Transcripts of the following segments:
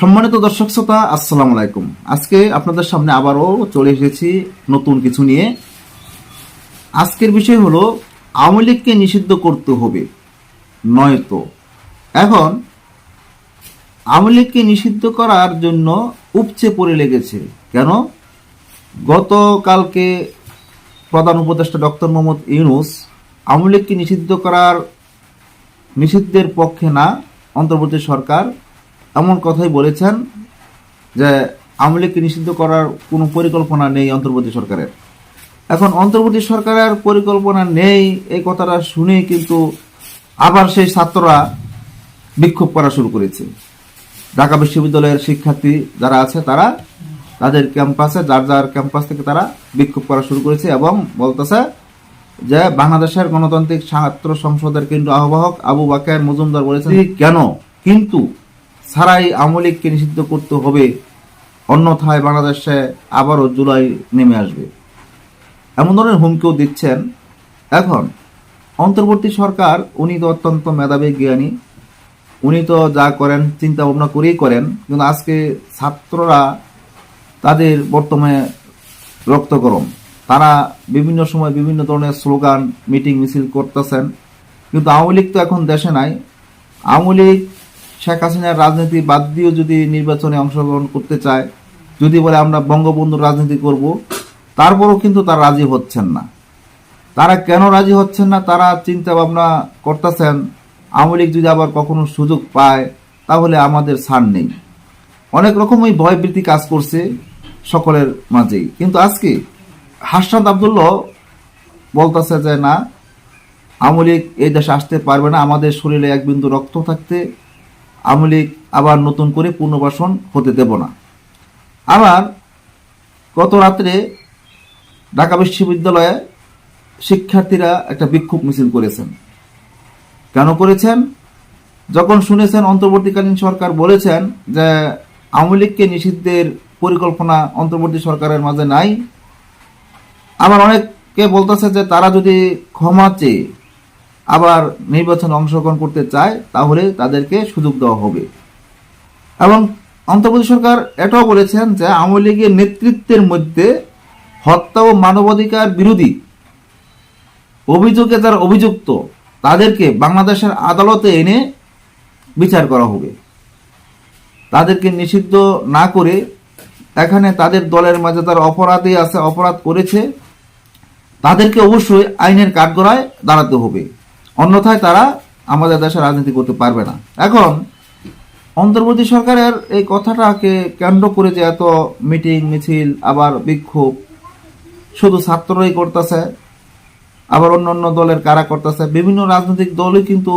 সম্মানিত দর্শক শ্রোতা, আসসালামু আলাইকুম। আজকে আপনাদের সামনে আবারও চলে এসেছি নতুন কিছু নিয়ে। আজকের বিষয় হলো, আওয়ামী লীগকে নিষিদ্ধ করতে হবে, নয়তো। এখন, আওয়ামী লীগকে নিষিদ্ধ করার জন্য উপচে পড়ে লেগেছে। কেন? গতকালকে প্রধান উপদেষ্টা ডক্টর মোহাম্মদ ইউনুস আওয়ামী লীগকে নিষিদ্ধ করার, নিষিদ্ধের পক্ষে না, অন্তর্বর্তী সরকার এমন কথাই বলেছেন যে আওয়ামী লীগকে নিষিদ্ধ করার কোনো পরিকল্পনা নেই অন্তর্বর্তী সরকারের। এখন অন্তর্বর্তী সরকারের পরিকল্পনা নেই, এই কথাটা শুনে কিন্তু আবার সেই ছাত্ররা বিক্ষোভ করা শুরু করেছে। ঢাকা বিশ্ববিদ্যালয়ের শিক্ষার্থী যারা আছে তারা তাদের ক্যাম্পাসে, যার যার ক্যাম্পাস থেকে তারা বিক্ষোভ করা শুরু করেছে এবং বলতেছে যে বাংলাদেশের গণতান্ত্রিক ছাত্র সংসদের কেন্দ্র আহ্বায়ক আবু বাকের মজুমদার বলেছেন, কেন? কিন্তু সারাই আওয়ামী লীগকে নিষিদ্ধ করতে হবে, অন্যথায় বাংলাদেশে আবারও জুলাই নেমে আসবে। এমন ধরনের হুমকিও দিচ্ছেন। এখন, অন্তর্বর্তী সরকার, উনি তো অত্যন্ত মেধাবী, জ্ঞানী। উনি তো যা করেন চিন্তা ভাবনা করেই করেন। কিন্তু আজকে ছাত্ররা তাদের বর্তমানে রক্ত গরম তারা বিভিন্ন সময় বিভিন্ন ধরনের স্লোগান, মিটিং, মিছিল করতেছেন। কিন্তু আওয়ামী লীগ তো এখন দেশে নাই। আওয়ামী লীগ শেখ হাসিনার রাজনীতি বাদ দিয়েও যদি নির্বাচনে অংশগ্রহণ করতে চায়, যদি বলে আমরা বঙ্গবন্ধুর রাজনীতি করব, তারপরও কিন্তু তারা রাজি হচ্ছেন না। তারা কেন রাজি হচ্ছেন না, তারা চিন্তা ভাবনা করতেছেন, আওয়ামী লীগ যদি আবার কখনো সুযোগ পায়, তাহলে আমাদের ছাড় নেই। অনেক রকমই ভয়ভীতি কাজ করছে সকলের মাঝেই। কিন্তু আজকে হাসনাত আবদুল্লাহ বলতেছে যে, না, আওয়ামী লীগ এই দেশে আসতে পারবে না, আমাদের শরীরে এক বিন্দু রক্ত থাকতে আওয়ামী লীগ আবার নতুন করে পুনর্বাসন হতে দেব না। আবার গত রাত্রে ঢাকা বিশ্ববিদ্যালয়ে শিক্ষার্থীরা একটা বিক্ষোভ মিছিল করেছেন। কেন করেছেন? যখন শুনেছেন অন্তর্বর্তীকালীন সরকার বলেছেন যে আওয়ামী লীগকে নিষিদ্ধের পরিকল্পনা অন্তর্বর্তী সরকারের মাঝে নাই, আবার অনেকে বলতেছে যে তারা যদি ক্ষমা চেয়ে আবার নির্বাচনে অংশগ্রহণ করতে চায়, তাহলে তাদেরকে সুযোগ দেওয়া হবে। এবং অন্তর্বর্তী সরকার এটাও বলেছেন যে আওয়ামী লীগের নেতৃত্বের মধ্যে হত্যা ও মানবাধিকার বিরোধী অভিযোগে যারা অভিযুক্ত, তাদেরকে বাংলাদেশের আদালতে এনে বিচার করা হবে। তাদেরকে নিষিদ্ধ না করে এখানে তাদের দলের মাঝে তারা অপরাধী আছে, অপরাধ করেছে, তাদেরকে অবশ্যই আইনের কাঠগড়ায় দাঁড়াতে হবে। অন্যথায় তারা আমাদের দেশে রাজনীতি করতে পারবে না। এখন, অন্তর্বর্তী সরকারের এই কথাটাকে কেন্দ্র করে যে এত মিটিং, মিছিল, আবার বিক্ষোভ, শুধু ছাত্ররাই করতেছে, আবার অন্য অন্য দলের কারা করতেছে, বিভিন্ন রাজনৈতিক দলই কিন্তু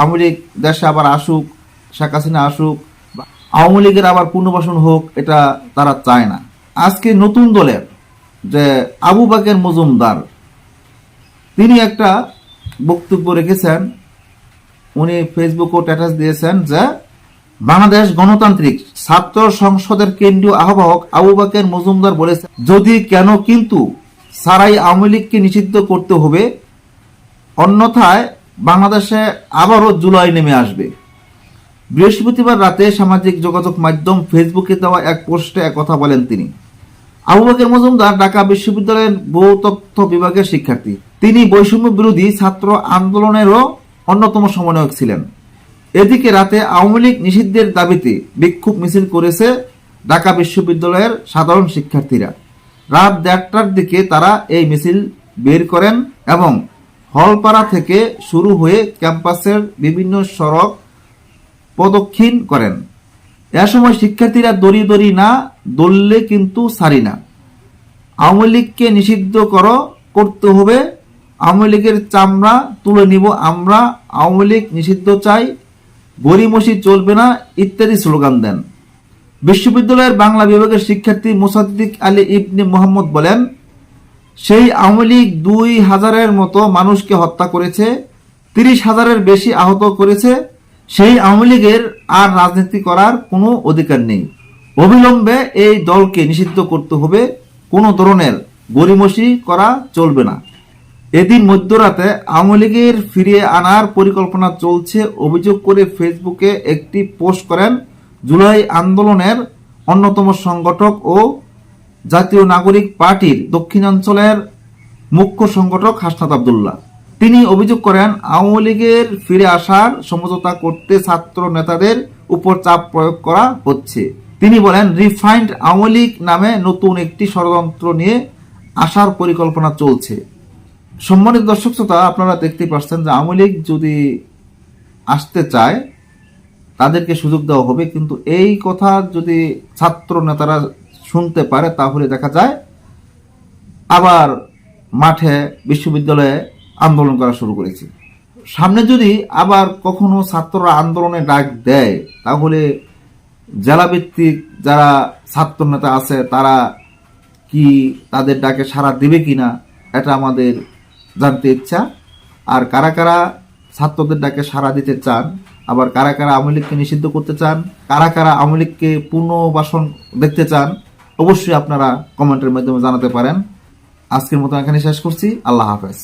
আওয়ামী লীগ দেশে আবার আসুক, শেখ হাসিনা আসুক আওয়ামী লীগের আবার পুনর্বাসন হোক, এটা তারা চায় না। আজকে নতুন দলের যে আবু বাকের মজুমদার, তিনি একটা বক্তব্য রেখেছেন, উনি ফেসবুক ও স্ট্যাটাস দিয়েছেন যে, বাংলাদেশ গণতান্ত্রিক ছাত্র সংসদের কেন্দ্রীয় আহ্বায়ক আবু বাকের মজুমদার বলেছেন, যদি কেন কিন্তু সারাই আওয়ামী লীগকে নিষিদ্ধ করতে হবে, অন্যথায় বাংলাদেশে আবারও জুলাই নেমে আসবে। বৃহস্পতিবার রাতে সামাজিক যোগাযোগ মাধ্যম ফেসবুকে দেওয়া এক পোস্টে কথা বলেন তিনি। আবু বকর মজুমদার ঢাকা বিশ্ববিদ্যালয়ের ভূতত্ত্ব বিভাগের শিক্ষার্থী। তিনি বৈষম্য বিরোধী ছাত্র আন্দোলনেরও অন্যতম সমন্বয়ক ছিলেন। এদিকে রাতে আওয়ামী লীগ নিষিদ্ধের দাবিতে বিক্ষোভ মিছিল করেছে ঢাকা বিশ্ববিদ্যালয়ের সাধারণ শিক্ষার্থীরা। রাত দেড়টার দিকে তারা এই মিছিল বের করেন এবং হলপাড়া থেকে শুরু হয়ে ক্যাম্পাসের বিভিন্ন সড়ক প্রদক্ষিণ করেন। এ সময় শিক্ষার্থীরা দড়ি দড়ি না দললে কিন্তু সারি না। আওয়ামী লীগকে নিষিদ্ধ করো, করতে হবে আওয়ামী লীগের চামড়া তুলে নিব আমরা, আওয়ামী লীগ নিষিদ্ধ চাই গরিমসি চলবে না, ইত্যাদি স্লোগান দেন। বিশ্ববিদ্যালয়ের বাংলা বিভাগের শিক্ষার্থী মোসাদ্দিক আলী ইবনে মোহাম্মদ বলেন, সেই আওয়ামী লীগ দুই হাজারের মতো মানুষকে হত্যা করেছে, তিরিশ হাজারের বেশি আহত করেছে, সেই আওয়ামী লীগের আর রাজনীতি করার কোনো অধিকার নেই। অবিলম্বে এই দলকে নিষিদ্ধ করতে হবে, কোনো ধরনের গরিমসি করা চলবে না। এদিন মধ্যরাতে আওয়ামী লীগের ফিরিয়ে আনার পরিকল্পনা চলছে, অভিযোগ করে ফেসবুকে একটি পোস্ট করেন জুলাই আন্দোলনের অন্যতম সংগঠক ও জাতীয় নাগরিক পার্টির দক্ষিণাঞ্চলের মুখ্য সংগঠক হাসনাত আবদুল্লাহ। তিনি অভিযোগ করেন, আওয়ামী লীগের ফিরে আসার সমঝোতা করতে ছাত্র নেতাদের উপর চাপ প্রয়োগ করা হচ্ছে। তিনি বলেন, রিফাইন্ড আওয়ামী লীগ নামে নতুন একটি ষড়যন্ত্র নিয়ে আসার পরিকল্পনা চলছে। সম্মানিত দর্শক শ্রোতা, আপনারা দেখতে পাচ্ছেন যে আওয়ামী লীগ যদি আসতে চায়, তাদেরকে সুযোগ দেওয়া হবে। কিন্তু এই কথা যদি ছাত্র নেতারা শুনতে পারে, তাহলে দেখা যায় আবার মাঠে বিশ্ববিদ্যালয়ে আন্দোলন করা শুরু করেছে। সামনে যদি আবার কখনো ছাত্ররা আন্দোলনে ডাক দেয়, তাহলে জেলাভিত্তিক যারা ছাত্র নেতা আছে, তারা কি তাদের ডাকে সাড়া দেবে কিনা, এটা আমাদের জানতে ইচ্ছা। আর কারা কারা ছাত্রদের ডাকে সাড়া দিতে চান, আবার কারা কারা আওয়ামী লীগকে নিষিদ্ধ করতে চান, কারা কারা আওয়ামী লীগকে পুনর্বাসন দেখতে চান, অবশ্যই আপনারা কমেন্টের মাধ্যমে জানাতে পারেন। আজকের মতো এখানে শেষ করছি। আল্লাহ হাফেজ।